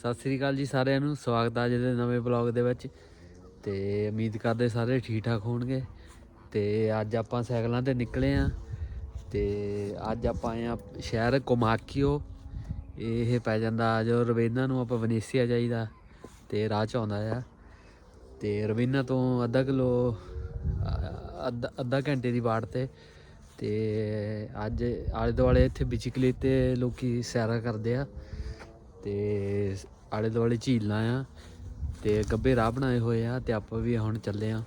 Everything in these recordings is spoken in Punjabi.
ਸਤਿ ਸ੍ਰੀ ਅਕਾਲ ਜੀ ਸਾਰਿਆਂ ਨੂੰ, ਸਵਾਗਤ ਆ ਅੱਜ ਦੇ ਨਵੇਂ ਬਲੌਗ ਦੇ ਵਿੱਚ। ਤੇ ਉਮੀਦ ਕਰਦੇ ਸਾਰੇ ਠੀਕ ਠਾਕ ਹੋਣਗੇ। ਤੇ ਅੱਜ ਆਪਾਂ ਸਾਈਕਲਾਂ ਤੇ ਨਿਕਲੇ ਆ। ਤੇ ਅੱਜ ਆਪਾਂ ਆਏ ਆ ਸ਼ਹਿਰ ਕੋਮਾਕੀਓ ਇਹ ਪੈ ਜਾਂਦਾ ਜੋ ਰਵੇਨਾ ਨੂੰ, ਆਪਾਂ ਵਨੀਸੀਆ ਜਾਈਦਾ। ਤੇ ਰਾਹ ਚ ਆਉਂਦਾ ਆ। ਤੇ ਰਵੇਨਾ ਤੋਂ ਅੱਧਾ ਕਿਲੋ ਅੱਧਾ ਅੱਧਾ ਘੰਟੇ ਦੀ ਬਾੜ ਤੇ। ਤੇ ਅੱਜ ਆਲੇ ਦੁਆਲੇ ਇੱਥੇ ਬਿਚਕਲੀ ਤੇ ਲੋਕੀ ਸੈਰਾ ਕਰਦੇ ਆ। ਤੇ ਆਲੇ ਦੁਆਲੇ ਝੀਲਾਂ ਆ ਤੇ ਗੱਬੇ ਰਾਹ ਬਣਾਏ ਹੋਏ ਆ ਤੇ ਆਪਾਂ ਵੀ ਹੁਣ ਚੱਲੇ ਆ।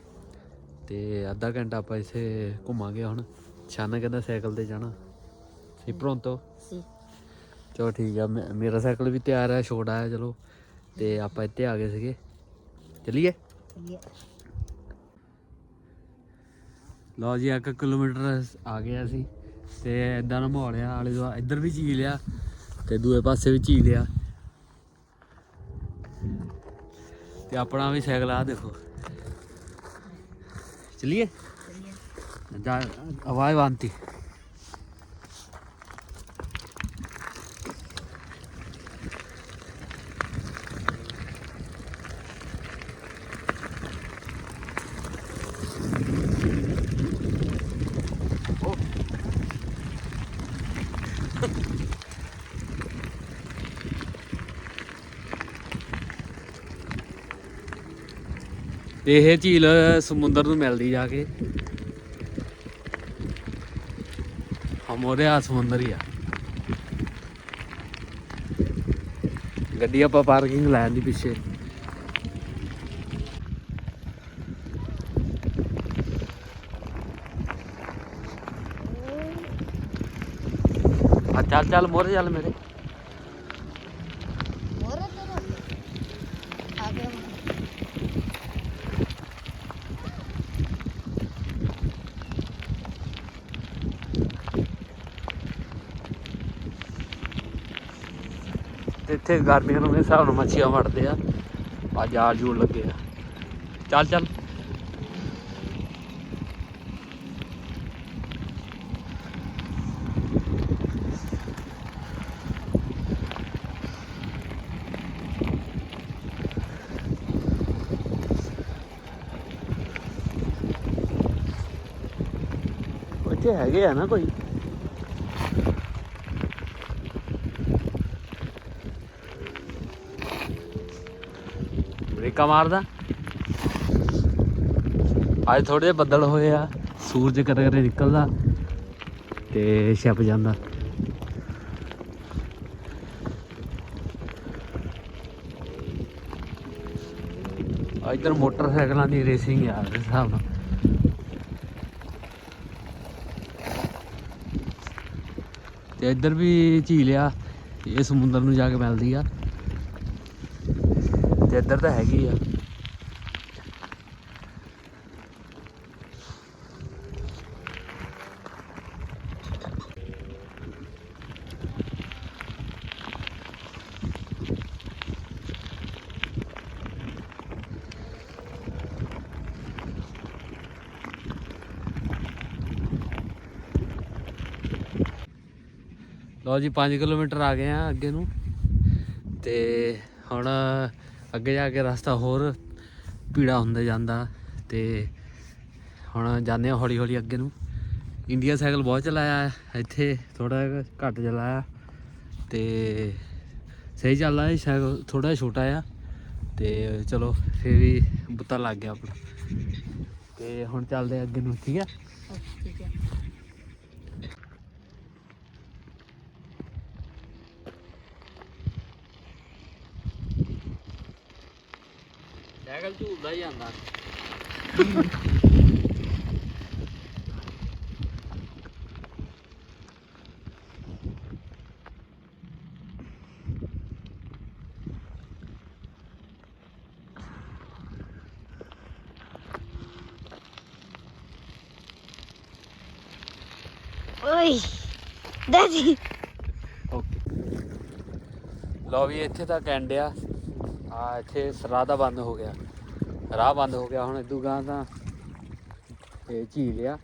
ਤੇ ਅੱਧਾ ਘੰਟਾ ਆਪਾਂ ਇੱਥੇ ਘੁੰਮਾਂਗੇ ਹੁਣ। ਛਾਨਾ ਕਹਿੰਦਾ ਸਾਈਕਲ ਤੇ ਜਾਣਾ। ਸੀ ਪ੍ਰੋਂਤੋ? ਸੀ। ਚਲੋ ਠੀਕ ਆ ਮੇਰਾ ਸਾਈਕਲ ਵੀ ਤਿਆਰ ਹੈ ਛੋਟਾ ਹੈ ਚਲੋ। ਤੇ ਆਪਾਂ ਇੱਥੇ ਆ ਗਏ ਸੀਗੇ। ਚੱਲੀਏ? ਚਲਿਏ। ਲਓ ਜੀ 1 ਕਿਲੋਮੀਟਰ ਆ ਗਏ ਅਸੀਂ। ਤੇ ਇਦਾਂ ਦਾ ਮਾਹੌਲ ਆ ਆਲੇ ਦੁਆਲੇ ਇੱਧਰ ਵੀ ਝੀਲ ਆ ਤੇ ਦੂਏ ਪਾਸੇ ਵੀ ਝੀਲ ਆ। ਤੇ ਆਪਣਾ ਵੀ ਸਾਈਕਲ ਆ ਦੇਖੋ। ਚਲਿਏ? ਜਾ ਆਵਾਜ਼ ਬੰਤੀ ਇਹ ਝੀਲ ਸਮੁੰਦਰ ਨੂੰ ਮਿਲਦੀ ਜਾ ਕੇ। ਹਮੋਰੇ ਆ ਸਮੁੰਦਰ ਹੀ ਆ। ਗੱਡੀ ਆਪਾਂ ਪਾਰਕਿੰਗ ਲੈ ਦੀ ਪਿੱਛੇ। ਚੱਲ ਚੱਲ ਮੋਰੇ ਚੱਲ ਮੇਰੇ। ਇੱਥੇ ਗਰਮੀਆਂ ਨੂੰ ਇਹ ਹਿਸਾਬ ਨਾਲ ਮੱਛੀਆਂ ਵੜਦੇ ਆ। ਆ ਜਾਲ ਜੂਲ ਲੱਗੇ ਆ। ਚੱਲ ਚੱਲ। ਇੱਥੇ ਹੈਗੇ ਆ ਨਾ ਕੋਈ? ਬ੍ਰੇਕਾਂ ਮਾਰਦਾ। ਅੱਜ ਥੋੜੇ ਜਿਹੇ ਬੱਦਲ ਹੋਏ ਆ, ਸੂਰਜ ਕਦੇ ਕਦੇ ਨਿਕਲਦਾ ਤੇ ਛਿਪ ਜਾਂਦਾ। ਆ ਇੱਧਰ ਮੋਟਰਸਾਈਕਲਾਂ ਦੀ ਰੇਸਿੰਗ ਆ ਇਸ ਹਿਸਾਬ ਨਾਲ। ਤੇ ਇੱਧਰ ਵੀ ਝੀਲ ਆ, ਇਹ ਸਮੁੰਦਰ ਨੂੰ ਜਾ ਕੇ ਮਿਲਦੀ ਆ। ਤੇ ਇੱਧਰ ਤਾਂ ਹੈਗੀ ਆ। ਲਓ ਜੀ 5 ਕਿਲੋਮੀਟਰ ਆ ਗਏ ਆ ਅੱਗੇ ਨੂੰ। ਤੇ ਹੁਣ ਅੱਗੇ ਜਾ ਕੇ ਰਸਤਾ ਹੋਰ ਭੀੜਾ ਹੁੰਦਾ ਜਾਂਦਾ ਤੇ ਹੁਣ ਜਾਂਦੇ ਹਾਂ ਹੌਲੀ ਹੌਲੀ ਅੱਗੇ ਨੂੰ। ਇੰਡੀਆ ਸਾਈਕਲ ਬਹੁਤ ਚਲਾਇਆ ਹੈ, ਇੱਥੇ ਥੋੜਾ ਘੱਟ ਚਲਾਇਆ। ਤੇ ਸਹੀ ਚੱਲਦਾ ਹੈ ਸਾਈਕਲ ਥੋੜਾ ਛੋਟਾ ਆ ਤੇ ਚਲੋ ਫੇਰ ਵੀ ਬੁੱਤਾ ਲੱਗ ਗਿਆ ਆਪਣਾ। ਤੇ ਹੁਣ ਚੱਲਦੇ ਅੱਗੇ ਨੂੰ ਠੀਕ ਆ ਠੀਕ ਹੈ ਸਾਈਕਲ ਝੂਲਦਾ ਜਾਂਦਾ। ਓਏ ਦਾਦੀ। ਲਓ ਵੀ ਇੱਥੇ ਤੱਕ ਐਂਡ ਆ। ਆ ਇੱਥੇ ਰਾਹ ਦਾ ਬੰਦ ਹੋ ਗਿਆ। ਰਾਹ ਬੰਦ ਹੋ ਗਿਆ ਹੁਣ ਇਦੂ ਗਾਂ ਤਾਂ। ਇਹ ਝੀਲ ਆ।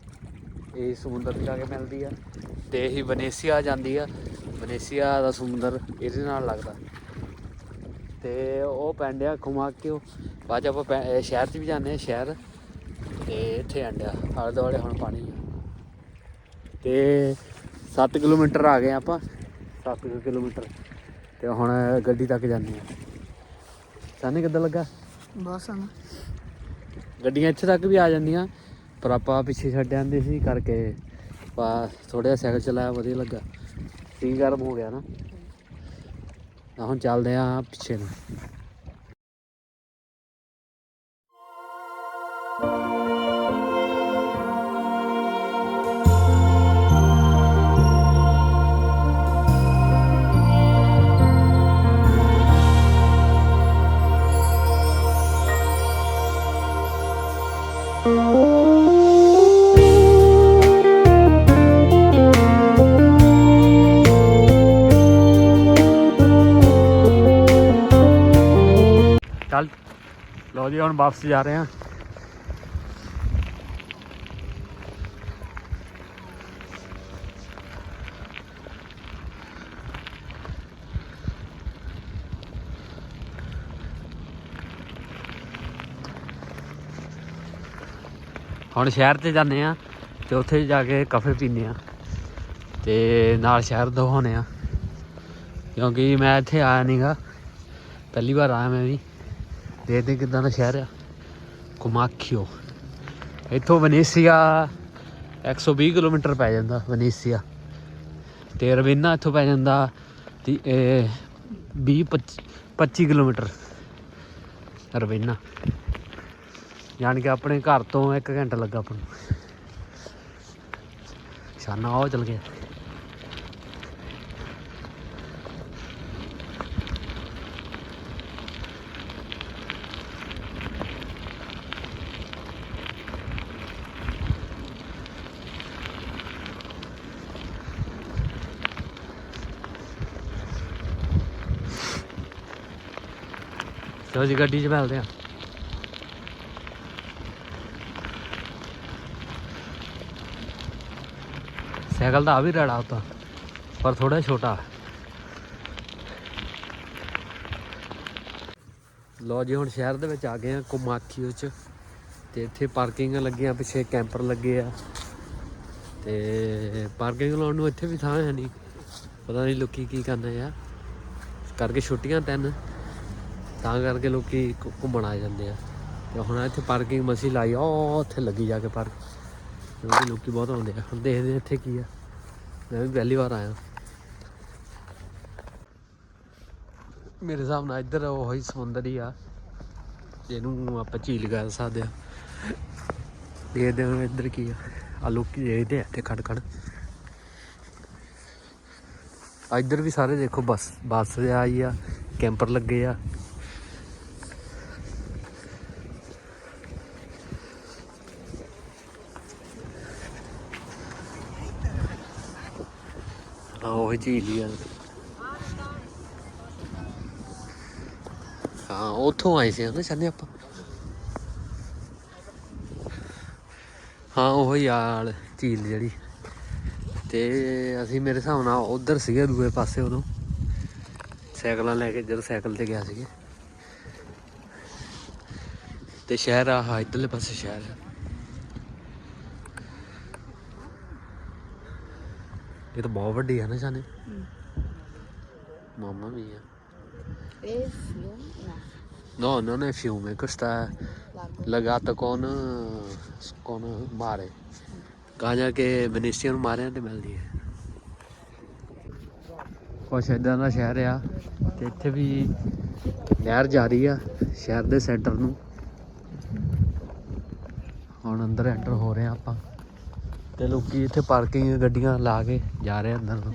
ਇਹ ਸਮੁੰਦਰ ਦੀ ਜਾ ਕੇ ਮਿਲਦੀ ਆ। ਤੇ ਇਹੀ ਵਨੇਸੀਆ ਜਾਂਦੀ ਆ। ਵਨੇਸੀਆ ਦਾ ਸਮੁੰਦਰ ਇਹਦੇ ਨਾਲ ਲੱਗਦਾ। ਤੇ ਉਹ ਪੈਂਡਿਆ ਘੁਮਾ ਕੇ ਉਹ ਬਾਅਦ 'ਚ ਆਪਾਂ ਪੈ- ਸ਼ਹਿਰ 'ਚ ਵੀ ਜਾਂਦੇ ਆ, ਸ਼ਹਿਰ। ਤੇ ਇੱਥੇ ਆਂਡਿਆ ਆਲੇ ਦੁਆਲੇ ਹੁਣ ਪਾਣੀ ਆ। ਤੇ 7 ਕਿਲੋਮੀਟਰ ਆ ਗਏ ਆਪਾਂ। 7 ਕਿਲੋਮੀਟਰ। ਤੇ ਹੁਣ ਗੱਡੀ ਤੱਕ ਜਾਂਦੇ ਆ। ਸਾਨੂੰ ਕਿੱਦਾਂ ਲੱਗਾ? ਬਹੁਤ ਸੋਹਣਾ ਗੱਡੀਆਂ ਇੱਥੇ ਤੱਕ ਵੀ ਆ ਜਾਂਦੀਆਂ, ਪਰ ਆਪਾਂ ਪਿੱਛੇ ਛੱਡ ਜਾਂਦੇ ਸੀ ਕਰਕੇ ਪਾ ਥੋੜਾ ਜਿਹਾ ਸਾਈਕਲ ਚਲਾਇਆ, ਵਧੀਆ ਲੱਗਾ। ਸੀ ਗਰਮ ਹੋ ਗਿਆ ਨਾ। ਹੁਣ ਚੱਲਦੇ ਆ ਪਿੱਛੇ ਨੂੰ। ਲਓ ਜੀ, ਹੁਣ ਵਾਪਸ ਜਾ ਰਹੇ ਹਾਂ। ਹੁਣ ਸ਼ਹਿਰ ਤੇ ਜਾਂਦੇ ਆ ਤੇ ਉੱਥੇ ਜਾ ਕੇ ਕਾਫੇ ਪੀਂਦੇ ਆ ਤੇ ਨਾਲ ਸ਼ਹਿਰ ਦਿਖਾਉਂਦੇ ਆ ਕਿਉਂਕਿ ਮੈਂ ਇੱਥੇ ਆਇਆ ਨਹੀਂਗਾ ਪਹਿਲੀ ਵਾਰ ਆਇਆ ਮੈਂ ਵੀ। ਦੇਖਦੇ ਕਿਦਾਂ ਦਾ ਸ਼ਹਿਰ ਆ। ਕੁਮਾਖੀਓ ਇੱਥੋਂ ਵਨੀਸੀਆ 120 ਕਿਲੋਮੀਟਰ ਪੈ ਜਾਂਦਾ, ਵਨੀਸੀਆ। ਤੇ ਰਵੀਨਾ ਇੱਥੋਂ ਪੈ ਜਾਂਦਾ 20 25 ਕਿਲੋਮੀਟਰ। ਰਵੀਨਾ। ਯਾਨੀ ਕਿ ਆਪਣੇ ਘਰ ਤੋਂ 1 ਘੰਟਾ ਲੱਗਾ ਆਪਾਂ ਨੂੰ। ਸ਼ਾਨਾ ਉਹ ਚਲ ਗਿਆ। ਚਲੋ ਜੀ, ਗੱਡੀ 'ਚ ਮਿਲਦੇ ਆ ਸਾਈਕਲ ਦਾ ਆ ਵੀ ਰੜਾ ਉਤਾ, ਪਰ ਥੋੜਾ ਛੋਟਾ। ਲੋ ਜੀ, ਹੁਣ ਸ਼ਹਿਰ ਦੇ ਵਿੱਚ ਆ ਗਏ ਆ ਕੁਮਾਖੀਓ ਚ ਤੇ ਇੱਥੇ ਪਾਰਕਿੰਗਾਂ ਲੱਗੀਆਂ, ਪਿੱਛੇ ਕੈਂਪਰ ਲੱਗੇ ਆ। ਤੇ ਪਾਰਕਿੰਗ ਲਾਉਣ ਨੂੰ ਇੱਥੇ ਵੀ ਥਾਂ ਹੈ ਨਹੀਂ। ਪਤਾ ਨਹੀਂ ਲੋਕੀ ਕੀ ਕਰਨਾ ਯਾਰ ਕਰਕੇ ਛੁੱਟੀਆਂ ਤਿੰਨ। ਤਾਂ ਕਰਕੇ ਲੋਕੀ ਘੁ- ਘੁੰਮਣ ਆ ਜਾਂਦੇ ਆ। ਤੇ ਹੁਣ ਇੱਥੇ ਪਾਰਕਿੰਗ ਮਸੀ ਲਾਈ ਆ ਉਹ ਉੱਥੇ ਲੱਗੀ ਜਾ ਕੇ ਪਾਰਕ ਕਿਉਂਕਿ ਲੋਕੀ ਬਹੁਤ ਆਉਂਦੇ ਆ। ਹੁਣ ਦੇਖਦੇ ਆ ਇੱਥੇ ਕੀ ਆ। ਮੈਂ ਵੀ ਪਹਿਲੀ ਵਾਰ ਆਇਆ। ਮੇਰੇ ਹਿਸਾਬ ਨਾਲ ਇੱਧਰ ਉਹ ਹੀ ਸਮੁੰਦਰ ਹੀ ਆ। ਜਿਹਨੂੰ ਆਪਾਂ ਝੀਲ ਕਹਿ ਸਕਦੇ ਆ। ਦੇਖਦੇ ਹਾਂ ਇੱਧਰ ਕੀ ਆ। ਆ ਲੋਕੀ ਦੇਖਦੇ ਆ ਇੱਥੇ ਖੜ ਖੜ ਇੱਧਰ ਵੀ ਸਾਰੇ ਦੇਖੋ ਬੱਸ ਬੱਸ ਆਈ ਆ। ਕੈਂਪਰ ਲੱਗੇ ਆ ਆ ਉਹ ਝੀਲ ਹੀ ਆ। ਹਾਂ, ਉੱਥੋਂ ਆਏ ਸੀ ਨਾ ਛੰਨੇ ਆਪਾਂ। ਹਾਂ, ਉਹ ਯਾਰ ਝੀਲ ਜਿਹੜੀ। ਤੇ ਅਸੀਂ ਮੇਰੇ ਹਿਸਾਬ ਨਾਲ ਉਧਰ ਸੀਗੇ ਦੂਏ ਪਾਸੇ ਉਦੋਂ। ਸਾਈਕਲਾਂ ਲੈ ਕੇ ਜਦੋਂ ਸਾਈਕਲ ਤੇ ਗਿਆ ਸੀਗੇ। ਤੇ ਸ਼ਹਿਰ ਆ ਇੱਧਰਲੇ ਪਾਸੇ ਸ਼ਹਿਰ ਆ। ਇਹ ਤਾਂ ਬਹੁਤ ਵੱਡੀ ਹੈ ਨਾ ਜਾਨੇ ਮਾਮਾ ਵੀ ਆ। ਇਹ ਫਿਲਮ ਨਾ No, non è fiume, questa è ਲਾਗੋ। legata con, con mare. ਕਾਂਜਾ ਕੇ ਵੈਨੇਸ਼ੀਆ ਨੂੰ ਮਾਰਿਆ ਤੇ ਮਿਲਦੀ ਹੈ। ਕੁਛ ਇਦਾਂ ਦਾ ਸ਼ਹਿਰ ਆ ਤੇ ਇੱਥੇ ਵੀ ਨਹਿਰ ਜਾ ਰਹੀ ਆ ਸ਼ਹਿਰ ਦੇ ਸੈਂਟਰ ਨੂੰ। ਹੁਣ ਅੰਦਰ ਐਂਟਰ ਹੋ ਰਹੇ ਆ ਆਪਾਂ। ਤੇ ਲੋਕੀ ਇੱਥੇ ਪਾਰਕਿੰਗ ਗੱਡੀਆਂ ਲਾ ਕੇ ਜਾ ਰਹੇ ਅੰਦਰ ਨੂੰ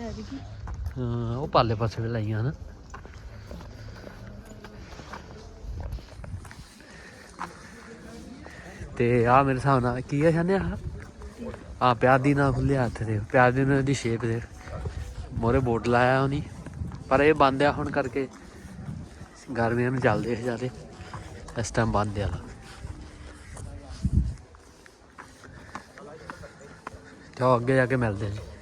ਹਾਂ, ਉਹ ਪਾਲੇ ਪਾਸੇ ਵੀ ਲਾਈਆਂ ਹਨ। ਤੇ ਆ ਮੇਰੇ ਹਿਸਾਬ ਨਾਲ ਕੀ ਆ ਛਾਨੇ ਆ ਆ ਪਿਆਰ ਦੀ ਨਾ ਖੁੱਲੇ ਹੱਥ ਦੇ ਪਿਆਰ ਦੀ ਨਾਲ ਦੀ ਸ਼ੇਪ ਦੇ ਮੋਰੇ ਬੋਰਡ ਲਾਇਆ ਉਹਨੀ। ਪਰ ਇਹ ਬੰਦ ਆ ਹੁਣ ਕਰਕੇ। ਗਰਮੀਆਂ ਨੂੰ ਚੱਲਦੇ ਆ ਜਿਆਦੇ। ਇਸ ਟਾਈਮ ਬੰਦ ਆ। ਤੇ ਉਹ ਅੱਗੇ ਜਾ ਕੇ ਮਿਲਦੇ ਨੇ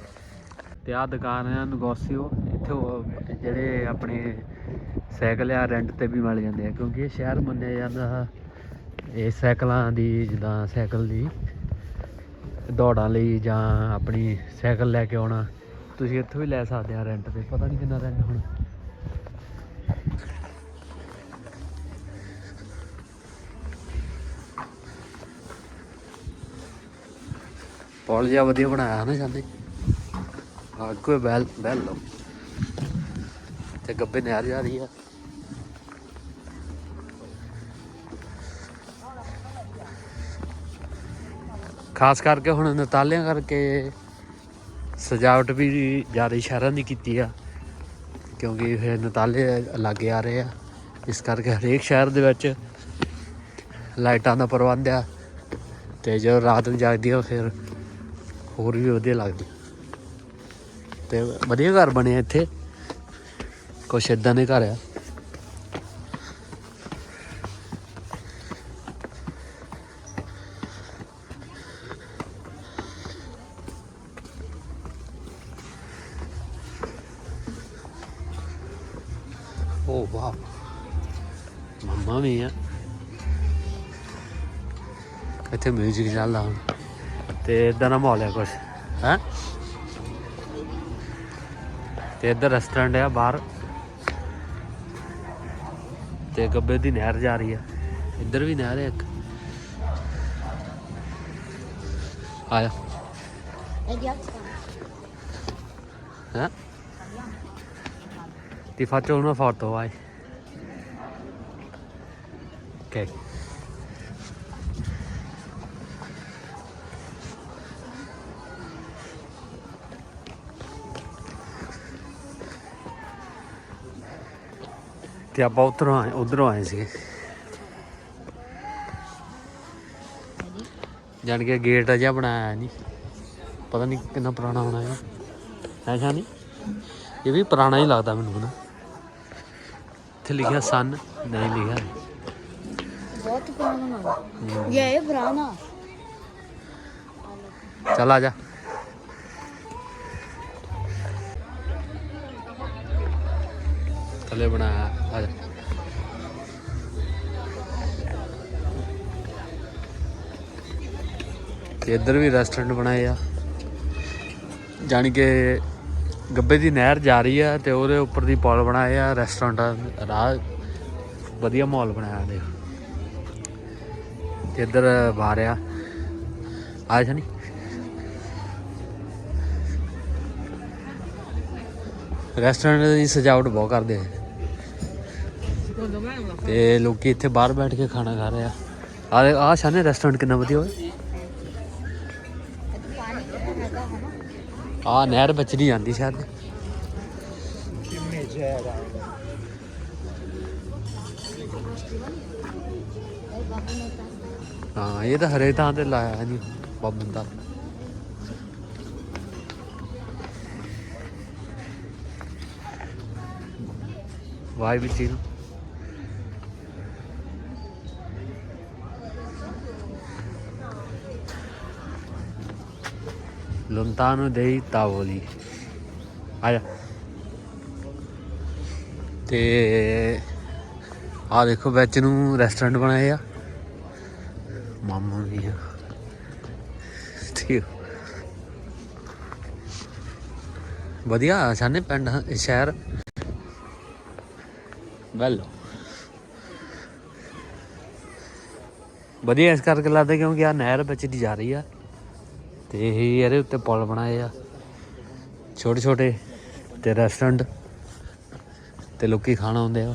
ਤੇ ਆ ਦੁਕਾਨ ਆ ਨਗੋਸੀਓ, ਇੱਥੇ ਉਹ ਜਿਹੜੇ ਆਪਣੇ ਸਾਈਕਲ ਆ ਰੈਂਟ ਤੇ ਵੀ ਮਿਲ ਜਾਂਦੇ ਆ, ਕਿਉਂਕਿ ਇਹ ਸ਼ਹਿਰ ਮੰਨਿਆ ਜਾਂਦਾ ਇਹ ਸਾਈਕਲਾਂ ਦੀ, ਜਿੱਦਾਂ ਸਾਈਕਲ ਦੀ, ਦੌੜਾਂ ਲਈ ਜਾਂ ਆਪਣੀ ਸਾਈਕਲ ਲੈ ਕੇ ਆਉਣਾ, ਤੁਸੀਂ ਇੱਥੋਂ ਵੀ ਲੈ ਸਕਦੇ ਆ ਰੈਂਟ ਤੇ, ਪਤਾ ਨਹੀਂ ਕਿੰਨਾ ਰੈਂਟ ਹੁਣ। ਪੁਲ ਜਿਹਾ ਵਧੀਆ ਬਣਾਇਆ ਨਾ ਜਾਂਦੇ। ਆ ਕੋਈ ਬੈਲ ਬੈਲ ਲਓ। ਤੇ ਗੱਬੇ ਨਹਿਰ ਜਾ ਰਹੀ ਆ। ਖਾਸ ਕਰਕੇ ਹੁਣ ਨਤਾਲਿਆਂ ਕਰਕੇ ਸਜਾਵਟ ਵੀ ਜ਼ਿਆਦਾ ਸ਼ਹਿਰਾਂ ਦੀ ਕੀਤੀ ਆ। ਕਿਉਂਕਿ ਫਿਰ ਨਤਾਲੇ ਲਾਗੇ ਆ ਰਹੇ ਆ। ਇਸ ਕਰਕੇ ਹਰੇਕ ਸ਼ਹਿਰ ਦੇ ਵਿੱਚ ਲਾਈਟਾਂ ਦਾ ਪ੍ਰਬੰਧ ਆ। ਤੇ ਜਦੋਂ ਰਾਤ ਨੂੰ ਜਾਗਦੀ ਆ, ਫਿਰ ਹੋਰ ਵੀ ਵਧੀਆ ਲੱਗਦੀ। ਤੇ ਵਧੀਆ ਘਰ ਬਣੇ ਇੱਥੇ। ਕੁਛ ਇਦਾਂ ਦੇ ਘਰ ਆ। ਓ ਵਾਹ। ਮੰਮਾ ਵੀ ਆ। ਇੱਥੇ ਮਿਊਜ਼ਿਕ ਚੱਲਦਾ ਹੁਣ। ਤੇ ਇਦਾਂ ਦਾ ਮਾਹੌਲ ਹੈ ਕੁਛ ਹੈ? ਤੇ ਇੱਧਰ ਰੈਸਟੋਰੈਂਟ ਆ ਬਾਹਰ। ਤੇ ਗੱਬੇ ਦੀ ਨਹਿਰ ਜਾ ਰਹੀ ਆ। ਇੱਧਰ ਵੀ ਨਹਿਰ ਹੈ ਇੱਕ। ਆਇਆ ਹੈ? Die faccio una foto, vai. ਤੇ ਆਪਾਂ ਉਧਰੋਂ ਆਏ ਉਧਰੋਂ ਆਏ ਸੀਗੇ। ਜਾਣ ਕੇ ਗੇਟ ਜਿਹਾ ਬਣਾਇਆ ਨਹੀਂ ਪਤਾ ਨਹੀਂ ਕਿੰਨਾ ਪੁਰਾਣਾ ਹੋਣਾ ਹੈ। ਐਸਾ ਨਹੀਂ? ਇਹ ਵੀ ਪੁਰਾਣਾ ਹੀ ਲੱਗਦਾ ਮੈਨੂੰ ਨਾ ਇੱਥੇ ਲਿਖਿਆ ਸਨ ਨਹੀਂ ਲਿਖਿਆ। ਬਹੁਤ ਪੁਰਾਣਾ ਇਹ ਹੈ ਪੁਰਾਣਾ। ਚੱਲ ਆ ਜਾ। ਥੱਲੇ ਬਣਾਇਆ ਆ ਜਾ। ਤੇ ਇੱਧਰ ਵੀ ਰੈਸਟੋਰੈਂਟ ਬਣਾਏ ਆ। ਜਾਣੀ ਕਿ ਗੱਬੇ ਦੀ ਨਹਿਰ ਜਾ ਰਹੀ ਆ ਤੇ ਉਹਦੇ ਉੱਪਰ ਦੀ ਪੁਲ ਬਣਾਏ ਆ ਰੈਸਟੋਰੈਂਟ ਰਾਹ ਵਧੀਆ ਮਾਹੌਲ ਬਣਾਇਆ ਦੇਖ ਤੇ ਇੱਧਰ ਬਾਹਰ ਆ। ਆਇਆ ਸੀ ਨਹੀਂ ਰੈਸਟੋਰੈਂਟ ਦੀ ਸਜਾਵਟ ਬਹੁਤ ਕਰਦੇ ਆ। ਤੇ ਲੋਕੀ ਇੱਥੇ ਬਾਹਰ ਬੈਠ ਕੇ ਖਾਣਾ ਖਾ ਰਹੇ ਆ। ਆ ਆ ਸ਼ਾਨੇ ਰੈਸਟੋਰੈਂਟ ਕਿੰਨਾ ਵਧੀਆ ਹੋਏ ਆ ਨਹਿਰ ਵਿੱਚ ਨਹੀਂ ਜਾਂਦੀ ਸ਼ਾਇਦ। ਇਹ ਬਾਬੂ ਨੇ ਤਾਂ ਹਾਂ, ਇਹ ਤਾਂ ਹਰੇ ਥਾਂ ਤੇ ਲਾਇਆ ਨਹੀਂ ਬੱਬੂ ਦਾ ਵਾਈ ਵਿੱਚ ਹੀ lontano dei tavoli. ਆ ਜਾ ਤੇ ਆ ਦੇਖੋ, ਵਿੱਚ ਨੂੰ ਰੈਸਟੋਰੈਂਟ ਬਣਾਏ ਆ। ਮਾਮਾ ਵੀ ਆ ਠੀਕ ਵਧੀਆ, ਸਾਨੇ ਪਿੰਡ ਸ਼ਹਿਰ। ਵੈਲ ਵਧੀਆ ਇਸ ਕਰਕੇ ਲੱਗਦਾ ਕਿਉਂਕਿ ਆ ਨਹਿਰ ਵਿੱਚ ਦੀ ਜਾ ਰਹੀ ਆ। ਤੇ ਇਹ ਇਹਦੇ ਉੱਤੇ ਪੁਲ ਬਣਾਏ ਆ। ਛੋਟੇ ਛੋਟੇ ਤੇ ਰੈਸਟੋਰੈਂਟ ਤੇ ਲੋਕੀ ਖਾਣਾ ਆਉਂਦੇ ਆ।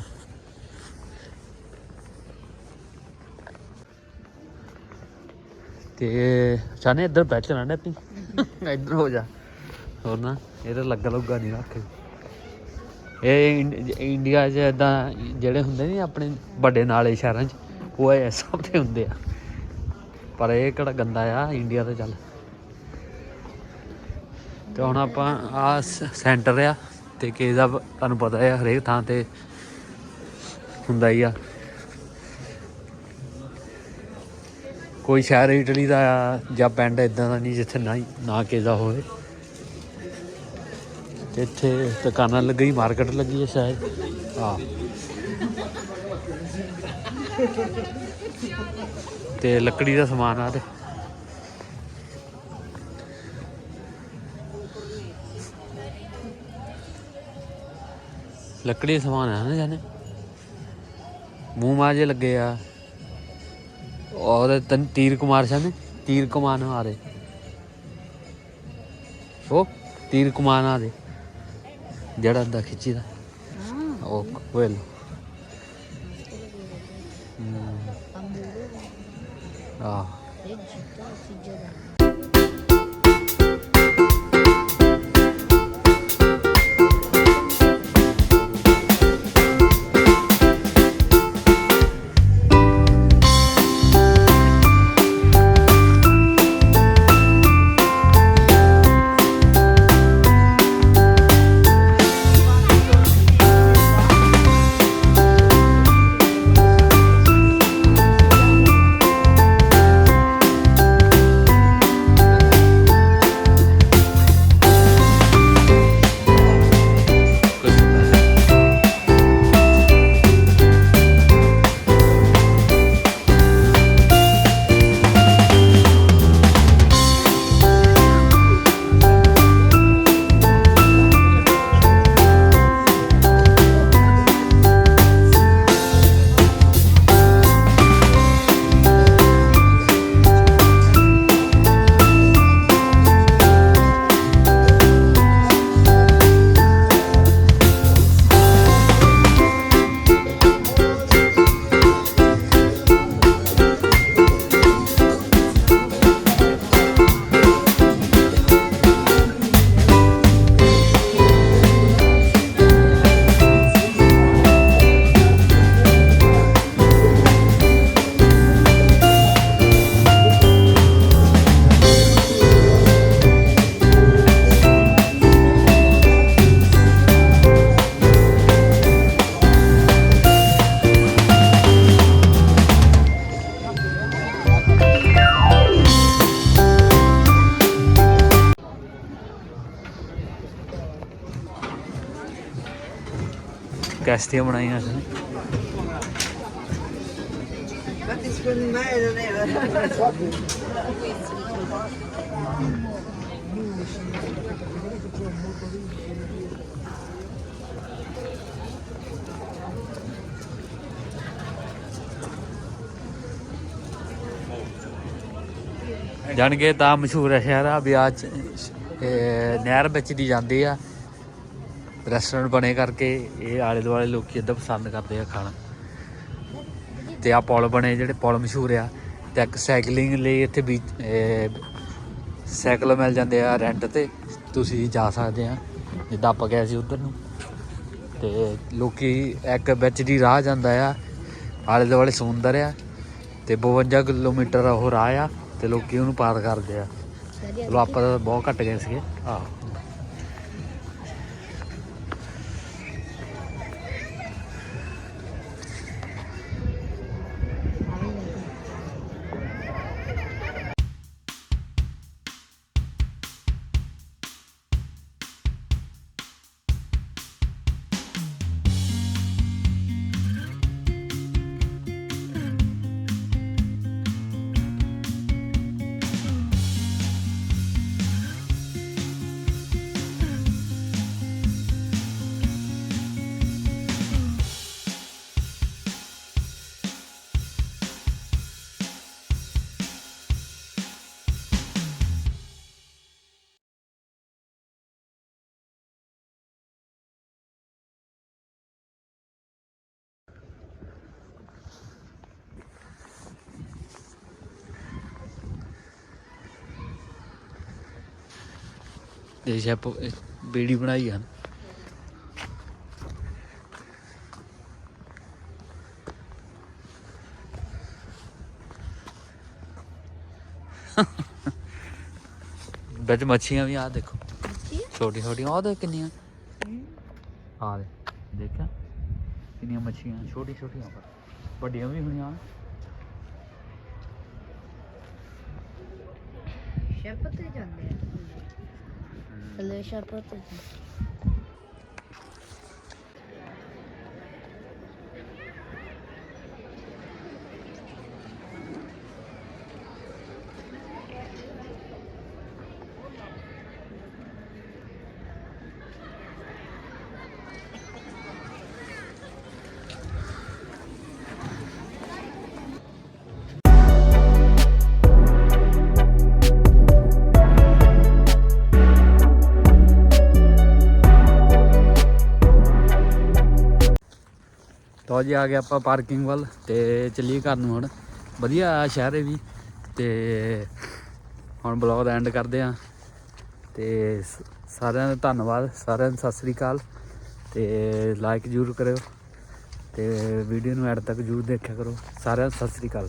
ਤੇ ਚਾਹਨੇ ਇੱਧਰ ਬੈਠ ਚਣਾ ਨੇ ਆਪਣੀ। ਇੱਧਰ ਹੋ ਜਾ। ਹੋਰ ਨਾ, ਇਹਦਾ ਲੱਗਾ ਲੁੱਗਾ ਨਹੀਂ ਰੱਖ ਇਹ ਇੰਡੀਆ 'ਚ ਇਦਾਂ ਜਿਹੜੇ ਹੁੰਦੇ ਨਹੀਂ ਆਪਣੇ ਵੱਡੇ ਨਾਲੇ ਸ਼ਹਿਰਾਂ 'ਚ, ਉਹ ਇਹ ਸਭ ਤੇ ਹੁੰਦੇ ਆ। ਪਰ ਇਹ ਕਿਹੜਾ ਗੰਦਾ ਆ, ਇੰਡੀਆ ਤੇ ਚੱਲ। ਤੇ ਹੁਣ ਆਪਾਂ ਆ ਸੈਂਟਰ ਆ ਤੇ ਕਿ ਦਾ ਤੁਹਾਨੂੰ ਪਤਾ ਹੈ ਹਰੇਕ ਥਾਂ ਤੇ ਹੁੰਦਾ ਹੀ ਆ। ਕੋਈ ਸ਼ਹਿਰ ਇਟਲੀ ਦਾ ਆ ਜਾਂ ਪਿੰਡ ਇਦਾਂ ਦਾ ਨਹੀਂ ਜਿੱਥੇ ਨਾ ਨਾ ਕਿਸੇ ਦਾ ਹੋਵੇ। ਇੱਥੇ ਦੁਕਾਨਾਂ ਲੱਗੀ, ਮਾਰਕੀਟ ਲੱਗੀ ਹੈ ਸ਼ਾਇਦ। ਆ ਤੇ ਲੱਕੜੀ ਦਾ ਸਮਾਨ ਆ ਤੇ। ਲੱਕੜੀ ਦਾ ਸਮਾਨ ਆ ਨਾ ਜਾਨੇ ਮੂੰਹ ਮਾਜੇ ਲੱਗੇ ਆ। ਉਹਦੇ ਤਨ ਤੀਰ ਕੁਮਾਰ ਸਾਨੇ ਤੀਰ ਕਮਾਨ ਆ ਰਹੇ ਉਹ ਤੀਰ ਕਮਾਨ ਆ ਦੇ ਜਿਹੜਾ ਦਾ ਖਿੱਚੀ ਦਾ। ਹਾਂ। ਉਹ ਵੇਲ ਆ ਇਹ ਜਿੱਤਾ ਚੀਜ਼ਾਂ ਕੈਸਟੀਆਂ ਬਣਾਈਆਂ ਸੀ। ਜਾਣ ਕੇ ਤਾਂ ਮਸ਼ਹੂਰ ਹੈ ਸ਼ਹਿਰ ਆ ਵਿਆਹ ਚ ਨਹਿਰ ਵਿੱਚ ਦੀ ਜਾਂਦੇ ਆ। ਰੈਸਟੋਰੈਂਟ ਬਣੇ ਕਰਕੇ ਇਹ ਆਲੇ ਦੁਆਲੇ ਲੋਕੀ ਇੱਦਾਂ ਪਸੰਦ ਕਰਦੇ ਆ ਖਾਣਾ। ਤੇ ਆ ਪੁਲ ਬਣੇ ਜਿਹੜੇ ਪੁਲ ਮਸ਼ਹੂਰ ਆ, ਤੇ ਇੱਕ ਸਾਈਕਲਿੰਗ ਲਈ ਇੱਥੇ ਵੀ ਸਾਈਕਲ ਮਿਲ ਜਾਂਦੇ ਆ ਰੈਂਟ ਤੇ, ਤੁਸੀਂ ਜਾ ਸਕਦੇ ਆ। ਜਿੱਦਾਂ ਆਪਾਂ ਗਏ ਸੀ ਉਧਰ ਨੂੰ। ਤੇ ਲੋਕੀ ਇੱਕ ਵਿੱਚ ਦੀ ਰਾਹ ਜਾਂਦਾ ਆ, ਆਲੇ ਦੁਆਲੇ ਸਮੁੰਦਰ ਆ, ਤੇ 52 ਕਿਲੋਮੀਟਰ ਉਹ ਰਾਹ ਆ, ਤੇ ਲੋਕੀ ਉਹਨੂੰ ਪਾਰ ਕਰਦੇ ਆ। ਚਲੋ ਆਪਾਂ ਤਾਂ ਬਹੁਤ ਘੱਟ ਗਏ ਸੀਗੇ। ਆਹ। ਇਹ ਸ਼ੈਪ ਬੇੜੀ ਬਣਾਈ ਆ। ਵਿੱਚ ਮੱਛੀਆਂ ਵੀ ਆ ਦੇਖੋ। ਛੋਟੀ ਛੋਟੀਆਂ ਉਹ ਦੇਖ ਕਿੰਨੀਆਂ। ਆ ਦੇ ਦੇਖਿਆ? ਕਿੰਨੀਆਂ ਮੱਛੀਆਂ ਛੋਟੀ ਛੋਟੀਆਂ ਪਰ। ਵੱਡੀਆਂ ਵੀ ਹੋਣੀਆਂ ਸ਼ਰਪ ਤੇ ਜਾਂਦੇ ਆ। ਥੱਲੇ ਸ਼ਰਪ ਲਓ ਜੀ, ਆ ਗਏ ਆਪਾਂ ਪਾਰਕਿੰਗ ਵੱਲ ਤੇ ਚੱਲੀਏ ਘਰ ਨੂੰ ਹੁਣ। ਵਧੀਆ ਸ਼ਹਿਰ ਇਹ ਵੀ। ਤੇ ਹੁਣ ਬਲੌਗ ਦਾ ਐਂਡ ਕਰਦੇ ਆ ਤੇ ਸਾਰਿਆਂ ਦਾ ਧੰਨਵਾਦ। ਸਾਰਿਆਂ ਨੂੰ ਸਤਿ ਸ੍ਰੀ ਅਕਾਲ। ਤੇ ਲਾਈਕ ਜ਼ਰੂਰ ਕਰਿਓ। ਤੇ ਵੀਡੀਓ ਨੂੰ ਐਡ ਤੱਕ ਜ਼ਰੂਰ ਦੇਖਿਆ ਕਰੋ। ਸਾਰਿਆਂ ਨੂੰ ਸਤਿ ਸ੍ਰੀ ਅਕਾਲ।